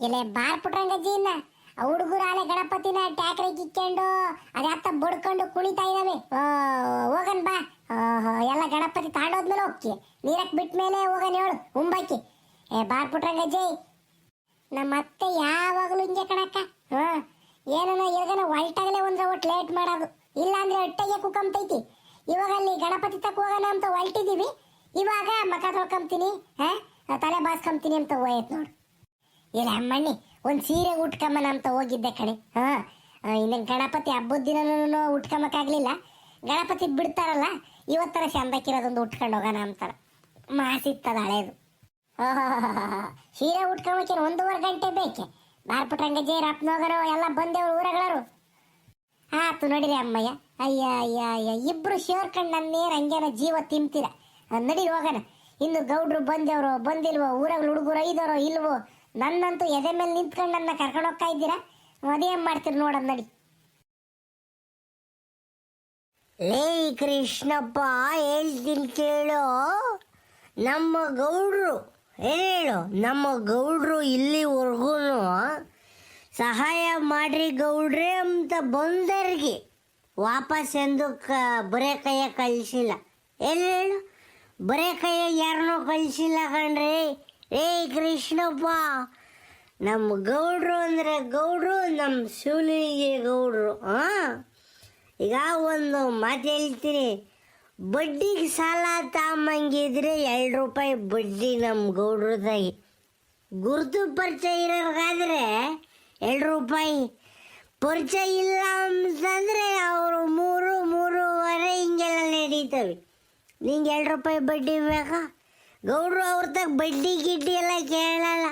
ಇಲ್ಲೇ ಬಾರ್ ಪುಟ್ರಂಗಜ್ಜಿ ಇನ್ನ. ಹುಡುಗರು ಆಲೆ ಗಣಪತಿನ ಟ್ಯಾಕ್ರೆ ಕಿಕ್ಕೊಂಡು ಅದ್ಯಾತ್ತ ಬಡ್ಕೊಂಡು ಕುಣಿತಾ ಇದಾವೆ. ಆ, ಹೋಗನ್ ಬಾ. ಎಲ್ಲ ಗಣಪತಿ ತಾಂಡೋದ್ಮೇಲೆ ಹೋಗ್ತಿ ನೀರಕ್ ಬಿಟ್ಮೇಲೆ ಹೋಗನ್ ಹೇಳು ಉಂಬಾಕಿ. ಏ ಬಾರ್ ಪುಟ್ರಂಗಜ್ಜಿ ನಮ್ಮ ಅತ್ತೆ ಯಾವಾಗಲೂ ಹಿಂಗೆ ಕಣಕ್ಕ. ಹಾ ಏನನ ಇರ್ಗನ ಹೊಲ್ಟಾಗಲೇ ಒಂದ್ರ ಒಟ್ಟು ಲೇಟ್ ಮಾಡೋದು. ಇಲ್ಲ ಅಂದ್ರೆ ಹೊಟ್ಟೆಗೆ ಕುಕ್ಕಂತೈತಿ ಇವಾಗ ಅಲ್ಲಿ ಗಣಪತಿ ತಕ್ಕ ಹೋಗೋಣ ಅಂತ ಹೊಲ್ಟಿದೀವಿ. ಇವಾಗ ಮಕ ತೊಳ್ಕೊಂತೀನಿ ಹಾ ತಲೆ ಬಾಸ್ಕೊಂತೀನಿ ಅಂತ ಹೋಯ್ತು ನೋಡು. ಇಲ್ಲ ಅಮ್ಮಣ್ಣಿ, ಒಂದು ಸೀರೆ ಉಟ್ಕಮ್ಮನ ಅಂತ ಹೋಗಿದ್ದೆ ಕಣೆ. ಹಾ ಇನ್ನ ಗಣಪತಿ ಹಬ್ಬದ ದಿನನೂ ಉಟ್ಕೊಂಬಕ್ಕಾಗ್ಲಿಲ್ಲ ಗಣಪತಿ ಬಿಡ್ತಾರಲ್ಲ, ಇವತ್ತರ ಚಂದಕ್ಕಿರೋದೊಂದು ಉಟ್ಕೊಂಡು ಹೋಗೋಣ ಅಂತಾರ ಮಾಸಿತ್ತದ ಹಳೇದು. ಸೀರೆ ಉಟ್ಕೊಂಬಕ್ಕೆ ಒಂದೂವರೆ ಗಂಟೆ ಬೇಕೆ? ಬಾರ್ಪುಟ್ರಂಗಜ್ಜಿ ರಪ್ನೋಗರು ಎಲ್ಲ ಬಂದೇವ್ರು ಊರಗಳರು ಆತು ನೋಡಿರಿ ಅಮ್ಮಯ್ಯ, ಅಯ್ಯ ಅಯ್ಯ ಅಯ್ಯ, ಇಬ್ರು ಸೇರ್ಕೊಂಡು ನನ್ನೇನು ಹಂಗೇನ ಜೀವ ತಿಂತೀರ. ನಡಿ ಹೋಗೋಣ. ಇನ್ನು ಗೌಡ್ರು ಬಂದೇವ್ರು, ಬಂದಿಲ್ವೋ ಊರಗಳು ಹುಡುಗರು ಐದವರು ಇಲ್ವೋ ನನ್ನಂತೂ ಎದೆ ಮೇಲೆ ನಿಂತ್ಕೊಂಡು ನನ್ನ ಕರ್ಕೊಂಡು ಹೋಗ್ತಾ ಇದ್ದೀರಾ? ಮದುವೆ ಮಾಡ್ತೀರಿ ನೋಡೋದು ನಡಿ ಲೇ ಕೃಷ್ಣಪ್ಪ, ಹೇಳ್ತೀನಿ ಕೇಳು. ನಮ್ಮ ಗೌಡ್ರು, ಹೇಳು, ನಮ್ಮ ಗೌಡ್ರು ಇಲ್ಲಿವರೆಗೂ ಸಹಾಯ ಮಾಡ್ರಿ ಗೌಡ್ರೆ ಅಂತ ಬಂದರಿಗೆ ವಾಪಸ್ ಎಂದು ಕ, ಬರೇ ಕೈಯ ಕಳಿಸಿಲ್ಲ. ಎಲ್ಲಿ ಹೇಳು? ಬರೇ ಕೈಯ ಯಾರನ್ನೂ ಕಳಿಸಿಲ್ಲ ಕಣ್ರಿ. ಏ ಕೃಷ್ಣಪ್ಪ ನಮ್ಮ ಗೌಡ್ರು ಅಂದರೆ ಗೌಡ್ರು ನಮ್ಮ ಶಿವಲಿಂಗಿ ಗೌಡ್ರು ಹಾಂ ಈಗ ಒಂದು ಮಾತು ಹೇಳ್ತೀನಿ. ಬಡ್ಡಿಗೆ ಸಾಲ ತಗೊಂಬಂಗಿದ್ರೆ ಎರಡು ರೂಪಾಯಿ ಬಡ್ಡಿ ನಮ್ಮ ಗೌಡ್ರದಾಗಿ. ಗುರುತು ಪರಿಚಯ ಇರೋರ್ಗಾದ್ರೆ ಎರಡು ರೂಪಾಯಿ. ಪರಿಚಯ ಇಲ್ಲ ಅಂತಂದರೆ ಅವರು ಮೂರು, ಮೂರುವರೆ ಹಿಂಗೆಲ್ಲ ನಡೀತವೆ. ನಿಂಗೆ ಎರಡು ರೂಪಾಯಿ ಬಡ್ಡಿ ಬೇಕಾ? ಗೌಡ್ರು ಅವ್ರ ತಗ ಬಡ್ಡಿ ಗಿಡ್ಡಿ ಎಲ್ಲ ಕೇಳಲ್ಲ.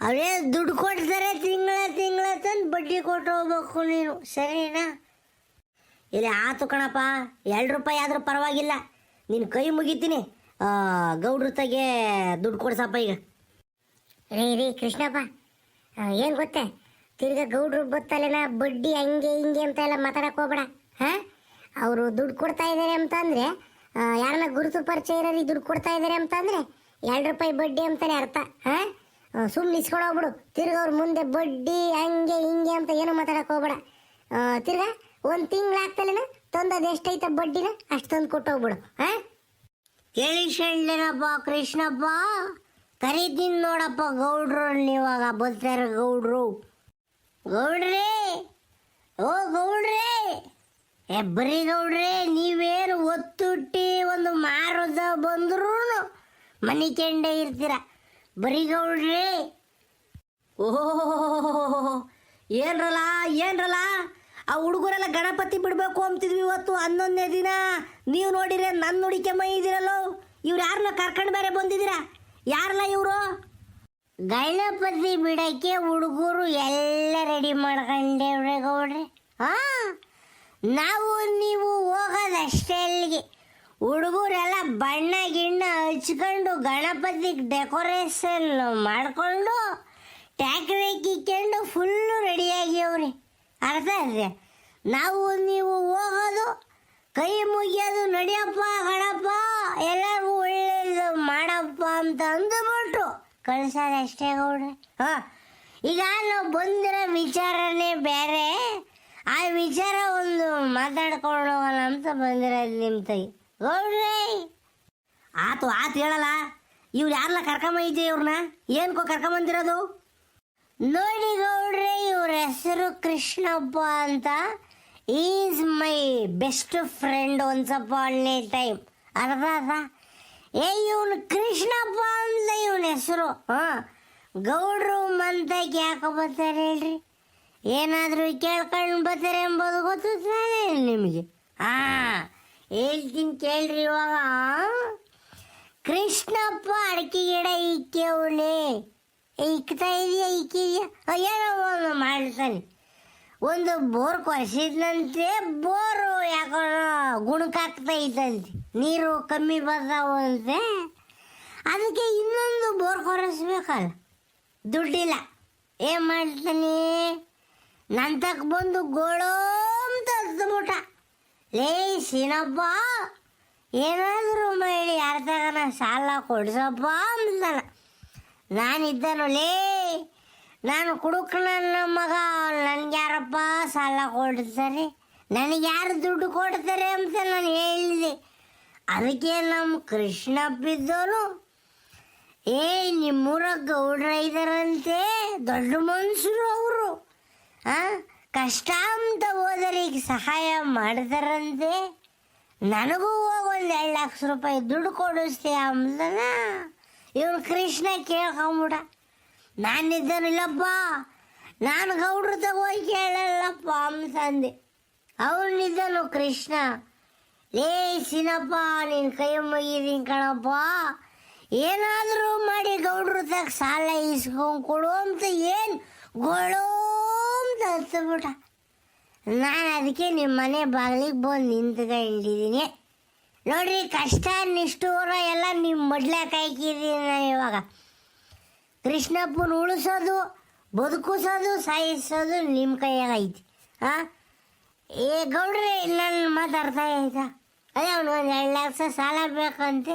ಅವರೇ ದುಡ್ಡು ಕೊಡ್ತಾರೆ ತಿಂಗಳ ತಿಂಗಳ ತಂದು ಬಡ್ಡಿ ಕೊಟ್ಟು ಹೋಗ್ಬೇಕು ನೀನು, ಸರಿನಾ? ಇಲ್ಲ ಆತು ಕಣಪ್ಪ, ಎರಡು ರೂಪಾಯಿ ಆದರೂ ಪರವಾಗಿಲ್ಲ. ನಿನ್ನ ಕೈ ಮುಗಿತೀನಿ. ಗೌಡ್ರ ತಗೆ ದುಡ್ಡು ಕೊಡ್ಸಪ್ಪ ಈಗ. ರೀ ರೀ, ಕೃಷ್ಣಪ್ಪ ಏನು ಗೊತ್ತೇ? ತಿರ್ಗ ಗೌಡ್ರು ಬತ್ತಲೇನ ಬಡ್ಡಿ ಹಂಗೆ ಹಿಂಗೆ ಅಂತ ಎಲ್ಲ ಮಾತಾಡೋಕೆ ಹೋಗ್ಬೇಡ, ಹಾಂ? ಅವರು ದುಡ್ಡು ಕೊಡ್ತಾ ಇದ್ದಾರೆ ಅಂತಂದ್ರೆ ಯಾರನ್ನ ಗುರುತು ಪರಿಚಯ ಇರೋರಿಗೆ ದುಡ್ಡು ಕೊಡ್ತಾ ಇದ್ದಾರೆ ಅಂತಂದ್ರೆ ಎರಡು ರೂಪಾಯಿ ಬಡ್ಡಿ ಅಂತಾನೆ ಅರ್ಥ ಹಾಂ ಸುಮ್ಮನೆ ಇಸ್ಕೊಂಡೋಗ್ಬಿಡು ತಿರ್ಗಾ ಅವ್ರ ಮುಂದೆ ಬಡ್ಡಿ ಹಂಗೆ ಹಿಂಗೆ ಅಂತ ಏನು ಮಾತಾಡಕ್ ಹೋಗ್ಬೇಡ. ತಿರ್ಗಾ ಒಂದು ತಿಂಗಳಾಗ್ತಲೇನ ತಂದದು ಎಷ್ಟೈತ ಬಡ್ಡಿನ? ಅಷ್ಟು ತಂದು ಕೊಟ್ಟೋಗ್ಬಿಡು ಹಾಂ ಕೇಳಿಸ್ಕೊಂಡೇನಪ್ಪ ಕೃಷ್ಣಪ್ಪ. ಕರೀತೀನಿ ನೋಡಪ್ಪ ಗೌಡ್ರು ಇವಾಗ ಬರ್ತಾರೆ ಗೌಡ್ರು. ಗೌಡ್ರಿ, ಓ ಗೌಡ್ರೇ! ಏ ಬರೀ ಗೌಡ್ರೇ ನೀವೇನು ಒತ್ತುಟ್ಟಿ ಒಂದು ಮಾರದ ಬಂದ್ರೂ ಮನೆ ಕೆಂಡೆ ಇರ್ತೀರ. ಬರಿಗೌಡ್ರಿ ಗೌಡ್ರೇ ಓಹೋ, ಏನ್ರಲ್ಲ ಏನ್ರಲ್ಲ? ಆ ಹುಡುಗರೆಲ್ಲ ಗಣಪತಿ ಬಿಡಬೇಕು ಅಂತಿದ್ವಿ ಇವತ್ತು ಹನ್ನೊಂದನೇ ದಿನ. ನೀವು ನೋಡಿದ್ರೆ ನನ್ನ ಹುಡುಕೆ ಮೈ ಇದ್ದೀರಲ್ಲೋ? ಇವ್ರು ಯಾರನ್ನ ಕರ್ಕೊಂಡು ಬೇರೆ ಬಂದಿದ್ದೀರಾ? ಯಾರಲ್ಲ ಇವರು? ಗಣಪತಿ ಬಿಡಕ್ಕೆ ಹುಡುಗರು ಎಲ್ಲ ರೆಡಿ ಮಾಡ್ಕೊಂಡೇವ್ರೆ ಗೌಡ್ರಿ. ಹಾ ನಾವು ನೀವು ಹೋಗೋದಷ್ಟೇ ಅಲ್ಲಿಗೆ ಹುಡುಗರೆಲ್ಲ ಬಣ್ಣ ಗಿಣ್ಣ ಹಚ್ಕೊಂಡು ಗಣಪತಿಗೆ ಡೆಕೋರೇಷನ್ ಮಾಡಿಕೊಂಡು ಟ್ಯಾಕ್ರೆ ಕಿಕ್ಕೊಂಡು ಫುಲ್ಲು ರೆಡಿಯಾಗ್ಯವ್ರಿ ಅರ್ಥ ಇದೆ? ನಾವು ನೀವು ಹೋಗೋದು, ಕೈ ಮುಗಿಯೋದು, ನಡಿಯಪ್ಪ ಗಣಪ್ಪ ಎಲ್ಲರಿಗೂ ಒಳ್ಳೇದು ಮಾಡಪ್ಪ ಅಂತ ಅಂದುಬಿಟ್ರು ಕಳ್ಸೋದಷ್ಟೇ ಗೌಡ್ರಿ. ಹಾಂ, ಈಗ ನಾವು ಬಂದಿರೋ ವಿಚಾರನೇ ಬೇರೆ. ಆ ವಿಚಾರ ಒಂದು ಮಾತಾಡ್ಕೊಂಡು ಅಂತ ಬಂದಿರೋದು ನಿಮ್ಮ ತೈ ಗೌಡ್ರಿ! ಆತು ಆತು ಹೇಳಲ್ಲ. ಇವ್ರು ಯಾರಲ್ಲ ಕರ್ಕೊಂಬಂದಿದ್ದೆ ಇವ್ರನ್ನ ಏನ್ಕೋ ಕರ್ಕೊಂಬಂದಿರೋದು ನೋಡಿ ಗೌಡ್ರಿ, ಇವ್ರ ಹೆಸರು ಕೃಷ್ಣಪ್ಪ ಅಂತ. Is my best friend once upon a time ಅರ್ಧ ಅರ್ಥ ಏ, ಇವನು ಕೃಷ್ಣಪ್ಪ ಅಂತ ಇವನ ಹೆಸರು. ಹಾಂ. ಗೌಡ್ರು ಮಂತಕ್ಕೆ ಯಾಕೆ ಬರ್ತಾರೆ ಹೇಳ್ರಿ? ಏನಾದರೂ ಕೇಳ್ಕೊಂಡು ಬರ್ತಾರೆ ಎಂಬುದು ಗೊತ್ತು ತಾನೇ ನಿಮಗೆ. ಆ, ಹೇಳ್ತೀನಿ ಕೇಳ್ರಿ ಇವಾಗ. ಕೃಷ್ಣಪ್ಪ ಅಡಿಕೆ ಗಿಡ ಇಕ್ಕವನೆ ಇಕ್ತಾ ಇದೆಯಾ ಇಕ್ಕಿದ್ಯಾ ಏನೋ ಒಂದು ಮಾಡ್ತಾನೆ. ಒಂದು ಬೋರ್ ಕೊರೆಸಿದಂತೆ ಬೋರು ಯಾಕೋ ಗುಣಕಾಗ್ತಾ ಇದ್ದಂತೆ. ನೀರು ಕಮ್ಮಿ ಬರ್ತಾವಂತೆ ಅದಕ್ಕೆ ಇನ್ನೊಂದು ಬೋರ್ ಕೊರೆಸ್ಬೇಕಲ್ಲ. ದುಡ್ಡಿಲ್ಲ. ಏನು ಮಾಡ್ತಾನೆ? ನನ್ನ ತಕ್ಕ ಬಂದು ಗೋಳೋ ಅಂತ ಹತ್ಬಿಟ್ಟ ಲೇ, ಸೀನಪ್ಪ, ಏನಾದರೂ ಮಹಿಳೆ ಯಾರ ತಗನ ಸಾಲ ಕೊಡ್ಸಪ್ಪ ಅಂತಾನ ನಾನಿದ್ದನು, ಲೇ, ನಾನು ಕುಡುಕ ನನ್ನ ಮಗ ನನಗೆ ಯಾರಪ್ಪ ಸಾಲ ಕೊಡ್ತಾರೆ? ನನಗೆ ಯಾರು ದುಡ್ಡು ಕೊಡ್ತಾರೆ ಅಂತ ನಾನು ಹೇಳಿದೆ. ಅದಕ್ಕೆ ನಮ್ಮ ಕೃಷ್ಣಪ್ಪಿದ್ದವನು ಏ ನಿಮ್ಮೂರ ಗೌಡ್ರ ಇದ್ದಾರಂತೆ ದೊಡ್ಡ ಮನುಷ್ಯರು ಅವರು. ಕಷ್ಟ ಅಂತ ಹೋದರಿಗೆ ಸಹಾಯ ಮಾಡ್ತಾರಂತೆ? ನನಗೂ ಹೋಗಿ ಒಂದು ಎರಡು ಲಕ್ಷ ರೂಪಾಯಿ ದುಡ್ಡು ಕೊಡಿಸ್ತೀಯ ಅಂದನ ಇವನು ಕೃಷ್ಣ ಕೇಳ್ಕೊಂಬಿಡ. ನಾನಿದ್ದನಿಲ್ಲಪ್ಪ ನಾನು ಗೌಡ್ರ ತಗೋಗಿ ಕೇಳಲ್ಲಪ್ಪ ಅಂತಂದೆ ಅವನಿದ್ದನು ಕೃಷ್ಣ. ಲೇ ಸಿನಪ್ಪ ನಿನ್ನ ಕೈ ಮುಗಿದೀನಿ ಕಣಪ್ಪ. ಏನಾದರೂ ಮಾಡಿ ಗೌಡ್ರ ತಗ ಸಾಲ ಇಸ್ಕೊಂಡು ಕೊಡು ಅಂತ ಏನು ಗೊಳೋ ಹತ್ಬಿಟ್ಟ. ನಾನು ಅದಕ್ಕೆ ನಿಮ್ಮ ಮನೆ ಬಾಗಿಲಿಗೆ ಬಂದು ನಿಂತ್ಕೊಂಡಿದ್ದೀನಿ. ನೋಡ್ರಿ ಕಷ್ಟ ನಿಷ್ಠೂರ ಎಲ್ಲ ನಿಮ್ಮ ಮಡ್ಲಾಕ ಕಾಯ್ಕಿದ್ದೀನಿ ನಾನು ಇವಾಗ. ಕೃಷ್ಣಪ್ಪನ ಉಳಿಸೋದು, ಬದುಕಿಸೋದು, ಸಾಯಿಸೋದು ನಿಮ್ಮ ಕೈಯಾಗ ಐತಿ. ಹಾಂ ಏ, ಗೌಡ್ರಿ ನನ್ನ ಮಾತಾಡ್ತಾ ಆಯ್ತಾ? ಅದೇ ಅವ್ನು ಒಂದು ಎರಡು ಲಕ್ಷ ಸಾಲ ಬೇಕಂತೆ.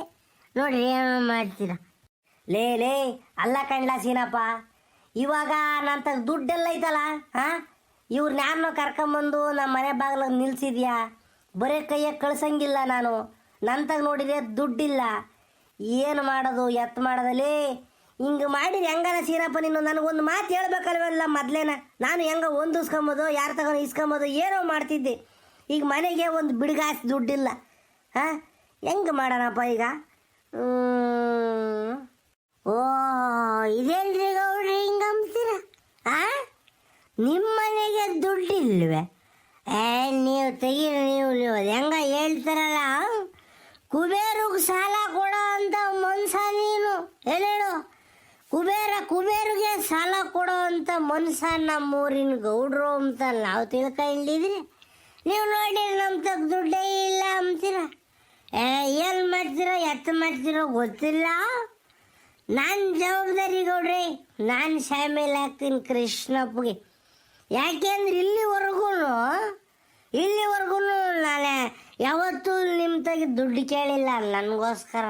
ನೋಡ್ರಿ, ಏನು ಮಾಡ್ತೀರಾ. ಲೇ ಲೇ, ಅಲ್ಲ ಕಣ್ಲ ಸೀನಪ್ಪ. ಇವಾಗ ತಗ ದುಡ್ಡೆಲ್ಲ ಐತಲ್ಲ ಹಾ ಇವ್ರು ನಾನು ಕರ್ಕೊಂಬಂದು ನಮ್ಮ ಮನೆ ಬಾಗಿಲಾಗ ನಿಲ್ಸಿದ್ಯಾ? ಬರೀ ಕೈಯಾಗ ಕಳ್ಸಂಗಿಲ್ಲ ನಾನು. ನನ್ನ ತಗ ನೋಡಿದ್ರೆ ದುಡ್ಡಿಲ್ಲ. ಏನು ಮಾಡೋದು ಎತ್ತು ಮಾಡೋದಲ್ಲಿ ಹಿಂಗೆ ಮಾಡಿದ್ರೆ ಹೆಂಗಾರ ಸೀನಪ್ಪ ನೀನು? ನನಗೊಂದು ಮಾತು ಹೇಳ್ಬೇಕಲ್ವಲ್ಲ ಮೊದಲೇನ? ನಾನು ಹೆಂಗ ಹೊಂದಿಸ್ಕೊಂಬೋದು, ಯಾರು ತಗೊಂಡು ಇಸ್ಕೊಂಬೋದು, ಏನೋ ಮಾಡ್ತಿದ್ದೆ. ಈಗ ಮನೆಗೆ ಒಂದು ಬಿಡುಗಾಸಿ ದುಡ್ಡಿಲ್ಲ ಹಾಂ ಹೆಂಗೆ ಮಾಡೋಣಪ್ಪ ಈಗ? ಓ, ಇದೇನ್ರಿ ಅಂತೀರ ಆ? ನಿಮ್ಮನೆಗೆ ದುಡ್ಡಿಲ್ವೇ? ಏ, ನೀವು ತೆಗೀರಿ, ನೀವು ನೀವು. ಹೆಂಗ ಹೇಳ್ತಾರಲ್ಲ? ಕುಬೇರಿಗೆ ಸಾಲ ಕೊಡೋ ಅಂತ ಮನ್ಸ ನೀನು. ಹೇಳು ಕುಬೇರ ಕುಬೇರಿಗೆ ಸಾಲ ಕೊಡೋ ಅಂತ ಮನ್ಸ ನಮ್ಮೂರಿನ ಗೌಡ್ರು ಅಂತ ನಾವು ತಿಳ್ಕೊಂಡಿದ್ರಿ ನೀವು ನೋಡಿ ನಮ್ಮ ತಗ ದುಡ್ಡೇ ಇಲ್ಲ ಅಂತೀರ. ಏ, ಏನು ಮಾಡ್ತೀರೋ ಎತ್ತ ಮಾಡ್ತೀರೋ ಗೊತ್ತಿಲ್ಲ. ನಾನು ಜವಾಬ್ದಾರಿ ಗೌಡ್ರಿ, ನಾನು ಶಾಮಿಲ್ ಹಾಕ್ತೀನಿ ಕೃಷ್ಣಪ್ಪಗೆ. ಯಾಕೆಂದ್ರೆ ಇಲ್ಲಿವರೆಗೂ ಇಲ್ಲಿವರೆಗೂ ನಾನು ಯಾವತ್ತೂ ನಿಮ್ಮ ತಗ ದುಡ್ಡು ಕೇಳಿಲ್ಲ ನನಗೋಸ್ಕರ.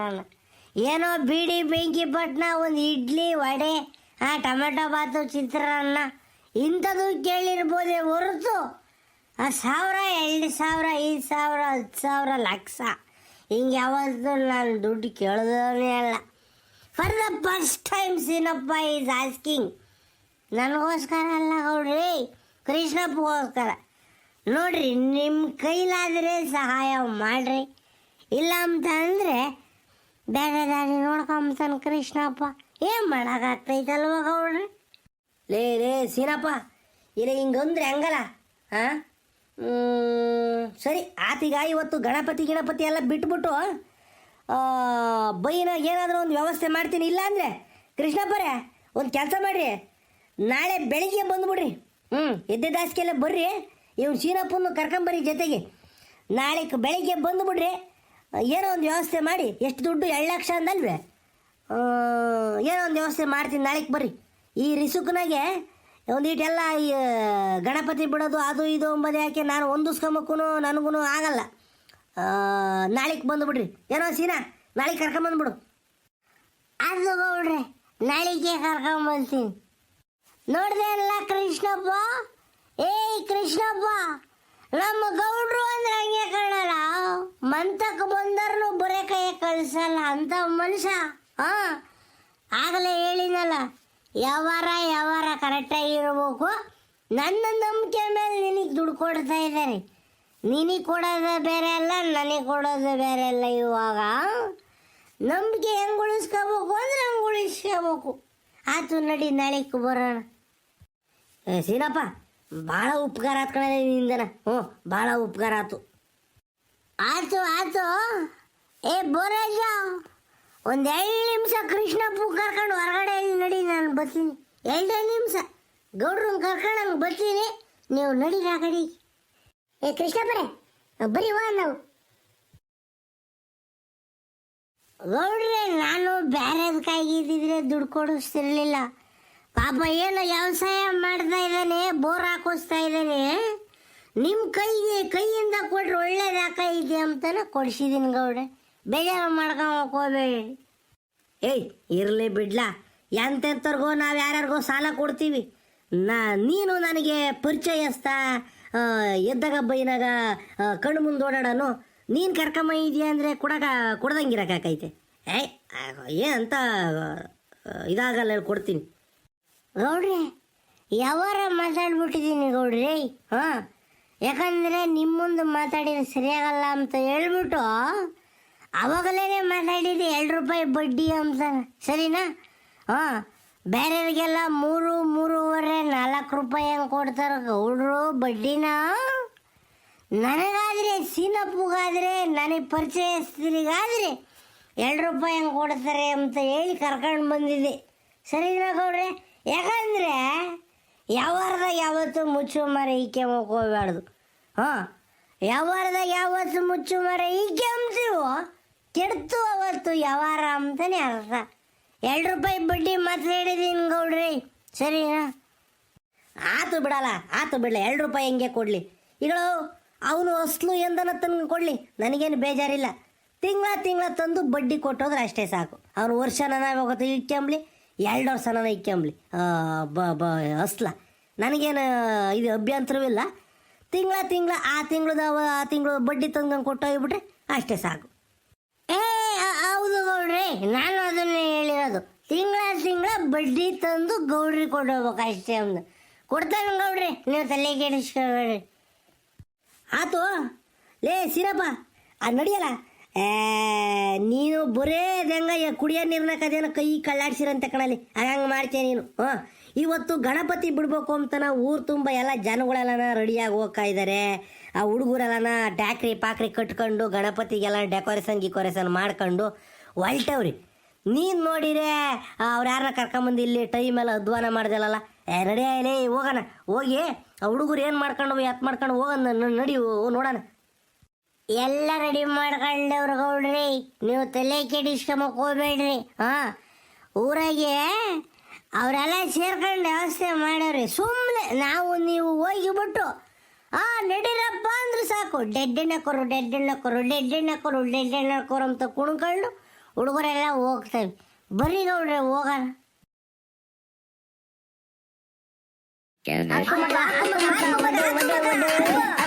ಏನೋ ಬೀಡಿ ಬೆಂಕಿ ಪಟ್ನ, ಒಂದು ಇಡ್ಲಿ, ವಡೆ, ಆ ಟೊಮೆಟೊ ಬಾತು, ಚಿತ್ರಾನ್ನ, ಇಂಥದ್ದು ಕೇಳಿರ್ಬೋದೇ ಹೊರತು ಆ ಸಾವಿರ, ಎರಡು ಸಾವಿರ, ಐದು ಸಾವಿರ, ಹತ್ತು ಸಾವಿರ, ಲಕ್ಷ. ಹಿಂಗೆ ಯಾವತ್ತೂ ನಾನು ದುಡ್ಡು ಕೇಳೋದೇ ಅಲ್ಲ for the first time Seenappa is asking ನನಗೋಸ್ಕರ ಅಲ್ಲ ಗೌಡ್ರಿ, ಕೃಷ್ಣಪ್ಪಗೋಸ್ಕರ. ನೋಡ್ರಿ ನಿಮ್ಮ ಕೈಲಾದರೆ ಸಹಾಯ ಮಾಡ್ರಿ. ಇಲ್ಲ ಅಂತ ಅಂದರೆ ಬೇರೆ ದಾರಿ ನೋಡ್ಕೊಂಬತಾನೆ ಕೃಷ್ಣಪ್ಪ. ಏನು ಮಾಡೋಕ್ಕಾಗ್ತೈತಲ್ವ ಗೌಡ್ರಿ? ಲೇ ಲೇ, ಸೀನಪ್ಪ, ಇಲ್ಲ ಹಿಂಗಂದ್ರೆ ಹಂಗಲ್ಲ ಹಾಂ ಸರಿ, ಆತೀಗ ಇವತ್ತು ಗಣಪತಿ ಗಣಪತಿ ಎಲ್ಲ ಬಿಟ್ಬಿಟ್ಟು ಆ, ಬೈನಾಗ ಏನಾದರೂ ಒಂದು ವ್ಯವಸ್ಥೆ ಮಾಡ್ತೀನಿ ಇಲ್ಲ ಅಂದರೆ ಕೃಷ್ಣಪ್ಪರೇ ಒಂದು ಕೆಲಸ ಮಾಡಿರಿ. ನಾಳೆ ಬೆಳಿಗ್ಗೆ ಬಂದುಬಿಡ್ರಿ. ಹ್ಞೂ ಎದ್ದೆ ದಾಸಿಗೆಲ್ಲ ಬರ್ರಿ. ಇವ್ನು ಸೀನಪ್ಪನ್ನು ಕರ್ಕೊಂಬರ್ರಿ ಜೊತೆಗೆ. ನಾಳೆ ಬೆಳಿಗ್ಗೆ ಬಂದುಬಿಡ್ರಿ. ಏನೋ ಒಂದು ವ್ಯವಸ್ಥೆ ಮಾಡಿ. ಎಷ್ಟು ದುಡ್ಡು? ಎರಡು ಲಕ್ಷ ಅಂದಲ್ವೇ? ಏನೋ ಒಂದು ವ್ಯವಸ್ಥೆ ಮಾಡ್ತೀನಿ ನಾಳೆಗೆ ಬರ್ರಿ. ಈ ರಿಸುಕ್ನಾಗೆ ಒಂದೀಟೆಲ್ಲ ಈ ಗಣಪತಿ ಬಿಡೋದು ಅದು ಇದು ಅಂಬೋದು ಯಾಕೆ ನಾನು ಹೊಂದಿಸ್ಕೊಂಬಕ್ಕೂ ನನಗೂ ಆಗಲ್ಲ. ನಾಳೆಗೆ ಬಂದುಬಿಡ್ರಿ ಏನೋ ಸೀನಾ, ನಾಳೆಗೆ ಕರ್ಕೊಂಬಂದ್ಬಿಡು ಅದು ಗೌಡ್ರೆ ನಾಳೆಗೆ ಕರ್ಕೊಂಬಂತೀನಿ ನೋಡಿದೆ ಅಲ್ಲ ಕೃಷ್ಣಪ್ಪ? ಏಯ್ ಕೃಷ್ಣಪ್ಪ, ನಮ್ಮ ಗೌಡ್ರು ಅಂದ್ರೆ ಹಂಗೆ ಕಾಣಲ್ಲ ಮಂತಕ್ಕೆ ಬಂದರ್ನು ಬರೇ ಕೈ ಕಳಿಸಲ್ಲ ಅಂತ ಮನುಷ್ಯ. ಹಾ, ಆಗಲೇ ಹೇಳಿನಲ್ಲ ಯಾವಾರ ಯಾವಾರ ಕರೆಕ್ಟಾಗಿ ಇರಬೇಕು. ನನ್ನ ನಂಬಿಕೆ ಮೇಲೆ ನಿನಗೆ ದುಡ್ಡು ಕೊಡ್ತಾ ಇದ್ದಾರೆ. ನಿನಗೆ ಕೊಡೋದು ಬೇರೆ ಅಲ್ಲ, ನನಗೆ ಕೊಡೋದು ಬೇರೆ ಅಲ್ಲ ಇವಾಗ. ನಂಬಿಕೆ ಹೆಂಗೆ ಉಳಿಸ್ಕೋಬೇಕು ಅಂದ್ರೆ ಹಂಗೆ ಉಳಿಸ್ಕೋಬೇಕು ಆತು ನಡಿ, ನಾಳೆಗೆ ಬರೋಣ. ಸೀನಪ್ಪ, ಭಾಳ ಉಪಕಾರ ಆತು ಕಣ ನಿಂದನ. ಹ್ಞೂ, ಭಾಳ ಉಪಕಾರ ಆತು. ಆತು ಆತು ಏ, ಬೋರಾಜ, ಒಂದು ಎರಡು ನಿಮಿಷ ಕೃಷ್ಣಪ್ಪು ಕರ್ಕೊಂಡು ಹೊರಗಡೆ ನಡಿ, ನಾನು ಬರ್ತೀನಿ. ಎರಡೇ ನಿಮಿಷ. ಗೌಡ್ರನ್ನ ಕರ್ಕೊಂಡು ನಂಗೆ ಬರ್ತೀನಿ. ನೀವು ನಡಿ ಆ ಕಡೆ ಏ, ಕೃಷ್ಣಪ್ಪರೇ ಬರೀ ವಾ ನಾವು ಗೌಡ್ರೆ, ನಾನು ಬೇರೆದಕ್ಕಾಗಿದ್ದಿದ್ರೆ ದುಡ್ಡು ಕೊಡಿಸ್ತಿರ್ಲಿಲ್ಲ. ಪಾಪ ಏನು ವ್ಯವಸಾಯ ಮಾಡ್ತಾ ಇದ್ದಾನೆ, ಬೋರ್ ಹಾಕಿಸ್ತಾ ಇದ್ದಾನೆ ನಿಮ್ಮ ಕೈಗೆ, ಕೈಯಿಂದ ಕೊಟ್ರೆ ಇದೆ ಅಂತಾನೆ ಕೊಡ್ಸಿದ್ದೀನಿ ಗೌಡ್ರೆ. ಬೇಜಾರು ಮಾಡ್ಕೊಂಡ್ ಹೋಗ್ಬೇಡಿ. ಏಯ್, ಇರಲಿ ಬಿಡ್ಲಾ. ಎಂತೆಂಥವ್ರಿಗೋ ನಾವು ಯಾರ್ಯಾರಿಗೋ ಸಾಲ ಕೊಡ್ತೀವಿ. ನಾ, ನೀನು ನನಗೆ ಪರಿಚಯಸ್ತ ಎದ್ದಾಗ ಬೈನಾಗ ಕಣ್ಣು ಮುಂದೆ ಓಡಾಡೋನು, ನೀನು ಕರ್ಕೊಂಬ ಇದೆಯಾ ಅಂದರೆ ಕೊಡಕ ಕೊಡ್ದಂಗಿರಕಾಕೈತೆ ಏಯ್ ಏನಂತ ಇದಾಗಲ್ಲ ಹೇಳಿ ಕೊಡ್ತೀನಿ. ಗೌಡ್ರಿ, ಯಾವಾರ ಮಾತಾಡ್ಬಿಟ್ಟಿದ್ದೀನಿ ಗೌಡ್ರಿ, ಹಾಂ? ಯಾಕಂದರೆ ನಿಮ್ಮ ಮುಂದೆ ಮಾತಾಡಿದ್ರೆ ಸರಿಯಾಗಲ್ಲ ಅಂತ ಹೇಳ್ಬಿಟ್ಟು ಅವಾಗಲೇ ಮಾತಾಡಿದೆ ಎರಡು ರೂಪಾಯಿ ಬಡ್ಡಿ ಅಂತ ಸರಿನಾ? ಹಾಂ, ಬೇರೆಯವ್ರಿಗೆಲ್ಲ ಮೂರು, ಮೂರುವರೆ ನಾಲ್ಕು ರೂಪಾಯಿ ಹೆಂಗೆ ಕೊಡ್ತಾರೆ ಗೌಡ್ರು, ಬಡ್ಡಿನ? ನನಗಾದರೆ ಸೀನಪ್ಪಗಾದರೆ ನನಗೆ ಪರಿಚಯಸ್ಥರಿಗಾದರೆ ಎರಡು ರೂಪಾಯಿ ಹೆಂಗೆ ಕೊಡ್ತಾರೆ ಅಂತ ಹೇಳಿ ಕರ್ಕೊಂಡು ಬಂದಿದ್ದೆ. ಸರಿ ಗೌಡ್ರೆ? ಯಾಕಂದರೆ ಯಾವಾರದಾಗ ಯಾವತ್ತು ಮುಚ್ಚು ಮರೆ ಈಕೆ ಹೋಗ್ಬಾರ್ದು ಹಾಂ, ಯಾವಾರದಾಗ ಯಾವತ್ತು ಮುಚ್ಚು ಮರೆ ಈಕೆ ಅಂತೀವೋ ಕೆಡ್ತು ಅವತ್ತು ಯಾವಾರ ಅಂತಲೇ ಅರ್ಥ. ಎರಡು ರೂಪಾಯಿ ಬಡ್ಡಿ ಮಾತಾಡಿದ್ದೀನಿ ಗೌಡ್ರಿ. ಸರಿನಾ? ಆತು ಬಿಡಲ್ಲ ಆತು ಬಿಡಲ್ಲ ಎರಡು ರೂಪಾಯಿ ಹೆಂಗೆ ಕೊಡಲಿ? ಇಗಳು ಅವನು ಅಸ್ಲು ಎಂದನ ತಂದು ಕೊಡಲಿ, ನನಗೇನು ಬೇಜಾರಿಲ್ಲ. ತಿಂಗಳ ತಿಂಗಳ ತಂದು ಬಡ್ಡಿ ಕೊಟ್ಟೋದ್ರೆ ಅಷ್ಟೇ ಸಾಕು. ಅವನು ವರ್ಷನ ಹೋಗುತ್ತೆ ಇಕ್ಕಂಬ್ಲಿ ಎರಡು ವರ್ಷನ ಇಕ್ಕಂಬ್ಲಿ ಬ ಬ, ಅಸ್ಲ. ನನಗೇನು ಇದು ಅಭ್ಯಂತರವಿಲ್ಲ ತಿಂಗಳ ತಿಂಗಳ, ಆ ತಿಂಗಳದ, ಆ ತಿಂಗಳು ಬಡ್ಡಿ ತಂದು ಕೊಟ್ಟೋಗ್ಬಿಟ್ರೆ ಅಷ್ಟೇ ಸಾಕು. ಏ ಹೌದು ಗೌಡ್ರಿ, ನಾನು ಅದನ್ನೇ ಹೇಳಿರೋದು. ತಿಂಗಳ ತಿಂಗಳ ಬಡ್ಡಿ ತಂದು ಗೌಡ್ರಿ ಕೊಡೋಗ್ಬೇಕು ಅಷ್ಟೇ ಒಂದು ಕೊಡ್ತಾನೆ ಗೌಡ್ರಿ ನೀವು ತಲೆ ಕೆಡಿಸ್ಕೊಬೇಡ್ರಿ ಆತು, ಲೇ ಸಿರಪ್ಪ, ಅದು ನಡಿಯಲ್ಲ? ನೀನು ಬರೇ ಹೆಂಗ ಕುಡಿಯೋ ನೀರನ್ನ ಕದೇನೋ ಕೈ ಕಳ್ಳಾಡ್ಸಿರಂತೆ ಕಣಲಿ ಹಂಗೆ ಮಾಡ್ತೀಯ ನೀನು ಹಾಂ ಇವತ್ತು ಗಣಪತಿ ಬಿಡ್ಬೇಕು ಅಂತನ ಊರು ತುಂಬ ಎಲ್ಲ ಜನಗಳೆಲ್ಲನ ರೆಡಿಯಾಗಿ ಹೋಗ್ತಾ ಇದ್ದಾರೆ ಆ ಹುಡುಗರೆಲ್ಲನ ಡ್ಯಾಕ್ರಿ, ಪಾಕ್ರಿ ಕಟ್ಕೊಂಡು ಗಣಪತಿಗೆಲ್ಲ ಡೆಕೋರೇಷನ್ ಗಿಕೋರೇಷನ್ ಮಾಡ್ಕೊಂಡು ಹೊಲ್ಟವ್ರಿ. ನೀನು ನೋಡಿರೇ ಅವ್ರು ಯಾರನ್ನ ಕರ್ಕೊಂಬಂದು ಇಲ್ಲಿ ಟೈಮ್ ಎಲ್ಲ ಅಧ್ವಾನ ಮಾಡ್ದಲ್ಲ ಏ ಆಯ್ಲೇ ಹೋಗೋಣ. ಹೋಗಿ, ಆ ಹುಡುಗರು ಏನು ಮಾಡ್ಕೊಂಡು ಎತ್ ಮಾಡ್ಕೊಂಡು ಹೋಗೋಣ ನಡಿ ನೋಡೋಣ. ಎಲ್ಲ ರೆಡಿ ಮಾಡ್ಕೊಂಡವ್ರು ಗೌಡ್ರಿ. ನೀವು ತಲೆ ಕೆಡಿಸ್ಕೊಂಬಕ್ ಹೋಗ್ಬೇಡ್ರಿ. ಹಾ. ಊರಾಗೆ ಅವರೆಲ್ಲ ಸೇರ್ಕೊಂಡು ವ್ಯವಸ್ಥೆ ಮಾಡ್ಯಾವ್ರಿ ಸುಮ್ಮನೆ ನಾವು ನೀವು ಹೋಗಿಬಿಟ್ಟು ಆ, ನಡೀರಪ್ಪ ಅಂದ್ರೆ ಸಾಕು. ಡೆಡ್ಡೆಣ್ಣ ಕೊರು ಡೆಡ್ಡೆಣ್ಣ ಕೊರು ಡೆಡ್ಡೆಣ್ಣ ಕೊರು ಡೆಡ್ಡೆಣ್ಣ ಕೊರು ಅಂತ ಕುಣ್ಕೊಂಡು ಹುಡುಗರೆಲ್ಲ ಹೋಗ್ತೇವೆ. ಬರೀ ಗೌಡ್ರೆ, ಹೋಗೋಣ. Gel. Aklıma aklıma aklıma